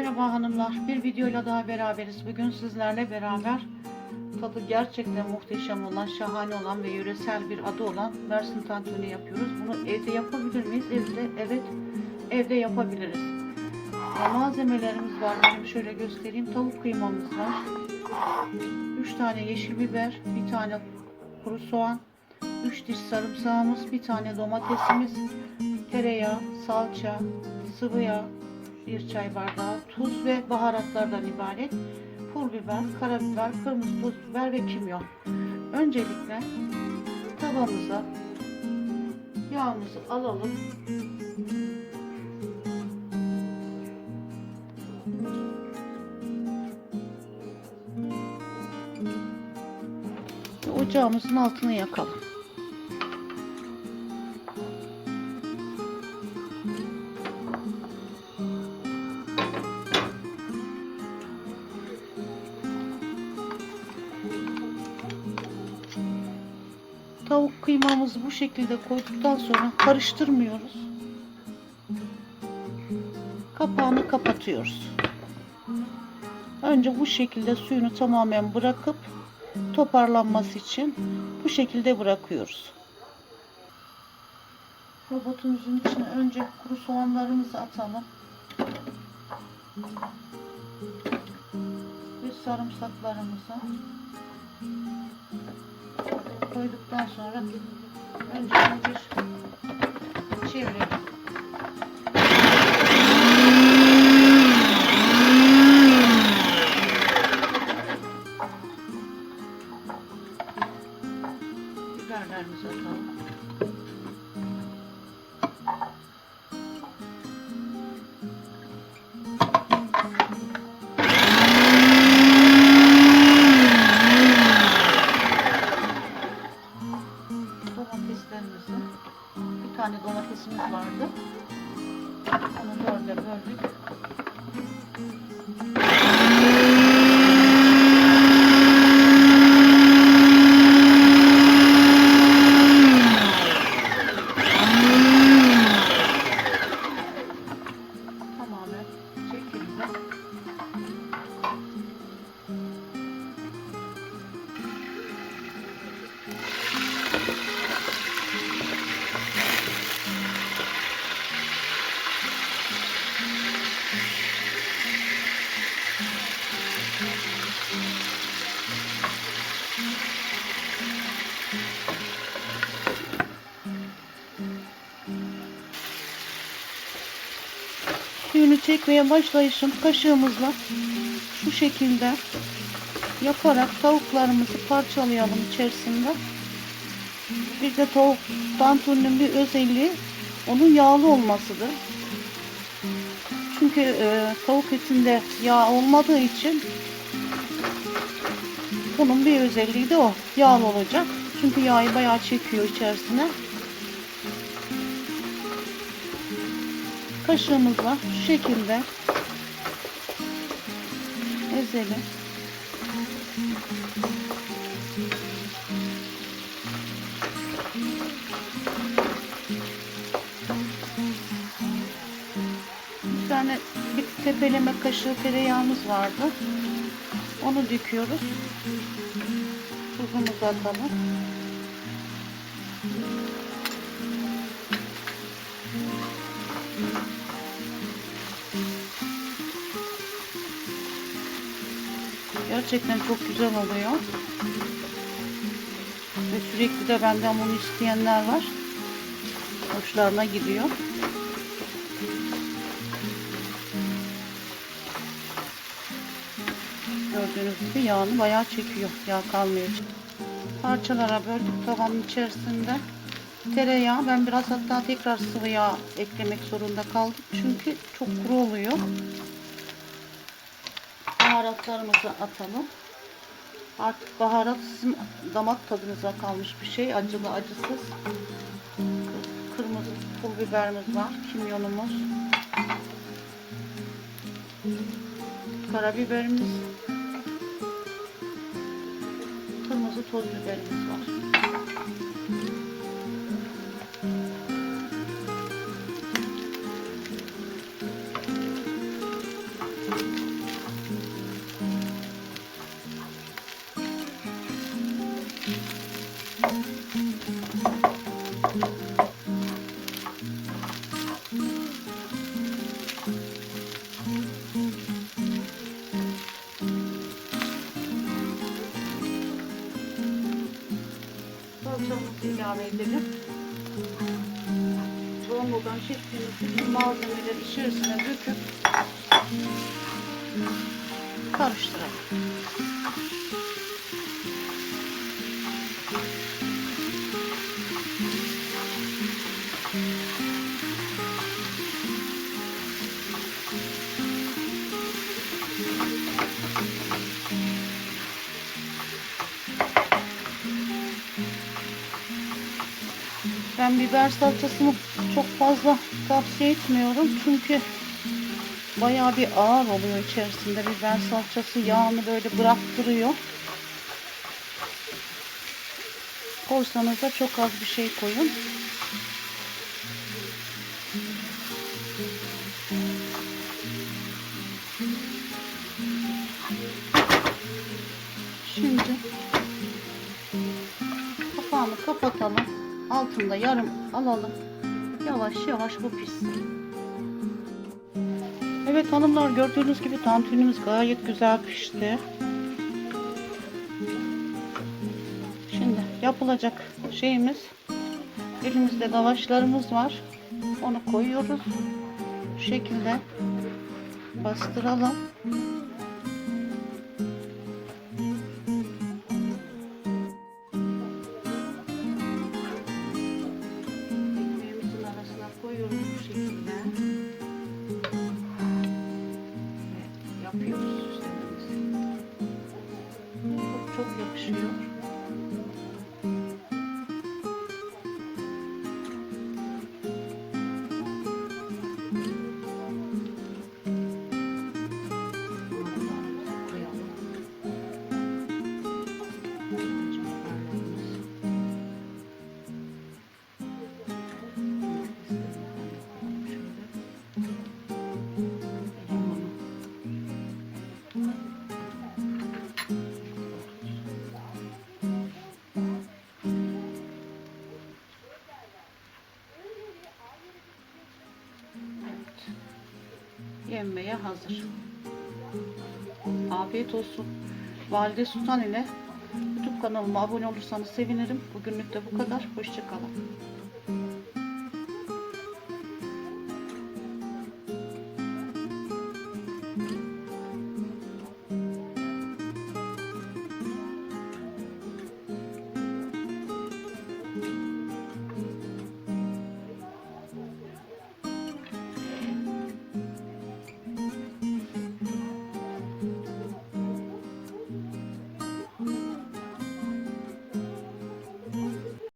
Merhaba hanımlar. Bir videoyla daha beraberiz. Bugün sizlerle beraber tadı gerçekten muhteşem olan, şahane olan ve yöresel bir adı olan Mersin tantuni yapıyoruz. Bunu evde yapabilir miyiz? Evde, evet, evde yapabiliriz. Malzemelerimiz var. Benim şöyle göstereyim. Tavuk kıymamız var. 3 tane yeşil biber, bir tane kuru soğan, 3 diş sarımsağımız, bir tane domatesimiz, tereyağı, salça, sıvı yağ, bir çay bardağı, tuz ve baharatlardan ibaret. Pul biber, karabiber, kırmızı toz biber ve kimyon. Öncelikle tavamıza yağımızı alalım. Ve Ocağımızın altını yakalım. Tavuk kıymamızı bu şekilde koyduktan sonra karıştırmıyoruz. Kapağını kapatıyoruz. Önce bu şekilde suyunu tamamen bırakıp toparlanması için bu şekilde bırakıyoruz. Robotumuzun içine önce kuru soğanlarımızı atalım. Ve sarımsaklarımızı koyduktan sonra önce bir çevirelim. Suyunu çekmeye başlayışım kaşığımızla şu şekilde yaparak tavuklarımızı parçalayalım içerisinde. Bir de tavuk tantuninin bir özelliği onun yağlı olmasıdır. Çünkü e, tavuk etinde yağ olmadığı için bunun bir özelliği de o. Yağlı olacak. Çünkü yağı bayağı çekiyor içerisine. Kaşığımızla şu şekilde ezelim. Bir tane bir tepeleme kaşığı tereyağımız vardı. Onu döküyoruz. Tuzumuzu atalım. Gerçekten çok güzel oluyor. Ve sürekli de benden bunu isteyenler var. Hoşlarına gidiyor. Gördüğünüz gibi yağını bayağı çekiyor. Yağ kalmıyor. Parçalara böldük tavanın içerisinde. Tereyağı ben biraz hatta tekrar sıvı yağ eklemek zorunda kaldım. Çünkü çok kuru oluyor baharatlarımızı atalım. Artık baharat sizin damak tadınıza kalmış bir şey. Acılı acısız. Kırmızı pul biberimiz var. Kimyonumuz. Karabiberimiz. Kırmızı toz biberimiz var. İlave edelim. Rombodan çektiğimiz bütün malzemeleri içerisine döküp karıştıralım. Ben biber salçasını çok fazla tavsiye etmiyorum çünkü bayağı bir ağır oluyor içerisinde biber salçası yağını böyle bıraktırıyor. Koysanız da çok az bir şey koyun. Şimdi kapağını kapatalım. Altında yarım alalım. Yavaş yavaş bu pişsin. Evet hanımlar gördüğünüz gibi tantunimiz gayet güzel pişti. Şimdi yapılacak şeyimiz elimizde lavaşlarımız var. Onu koyuyoruz. Bu şekilde bastıralım. 有字就用。Yenmeye hazır. Afiyet olsun. Valide Sultan ile YouTube kanalıma abone olursanız sevinirim. Bugünlük de bu kadar. Hoşçakalın.